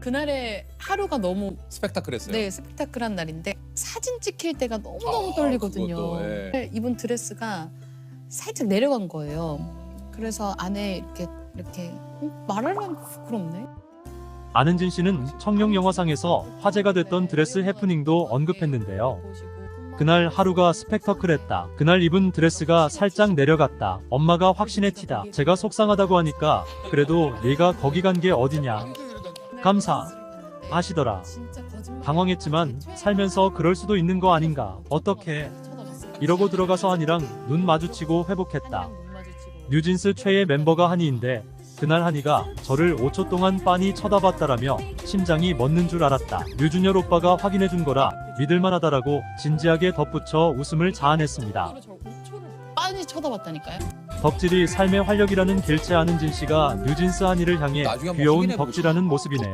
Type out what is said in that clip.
그날의 하루가 너무 스펙타클했어요. 네 스펙타클한 날인데 사진 찍힐 때가 너무 너무 아, 떨리거든요. 그것도, 예. 입은 드레스가 살짝 내려간 거예요. 그래서 안에 이렇게 이렇게 어? 말하면 부끄럽네. 안은진 씨는 청룡 영화상에서 화제가 됐던 드레스 해프닝도 언급했는데요. 그날 하루가 스펙터클했다. 그날 입은 드레스가 살짝 내려갔다. 엄마가 확신의 티다. 제가 속상하다고 하니까 그래도 얘가 거기 간 게 어디냐. 감사. 하시더라. 당황했지만 살면서 그럴 수도 있는 거 아닌가. 어떻게 이러고 들어가서 한이랑 눈 마주치고 회복했다. 뉴진스 최애 멤버가 한이인데 그날 한이가 저를 5초 동안 빤히 쳐다봤다라며 심장이 멎는 줄 알았다. 류준열 오빠가 확인해준 거라 믿을만하다라고 진지하게 덧붙여 웃음을 자아냈습니다. 빤히 쳐다봤다니까요. 덕질이 삶의 활력이라는 길체 아는 진 씨가 뉴진스 한이를 향해 귀여운. 덕질하는 모습이네요.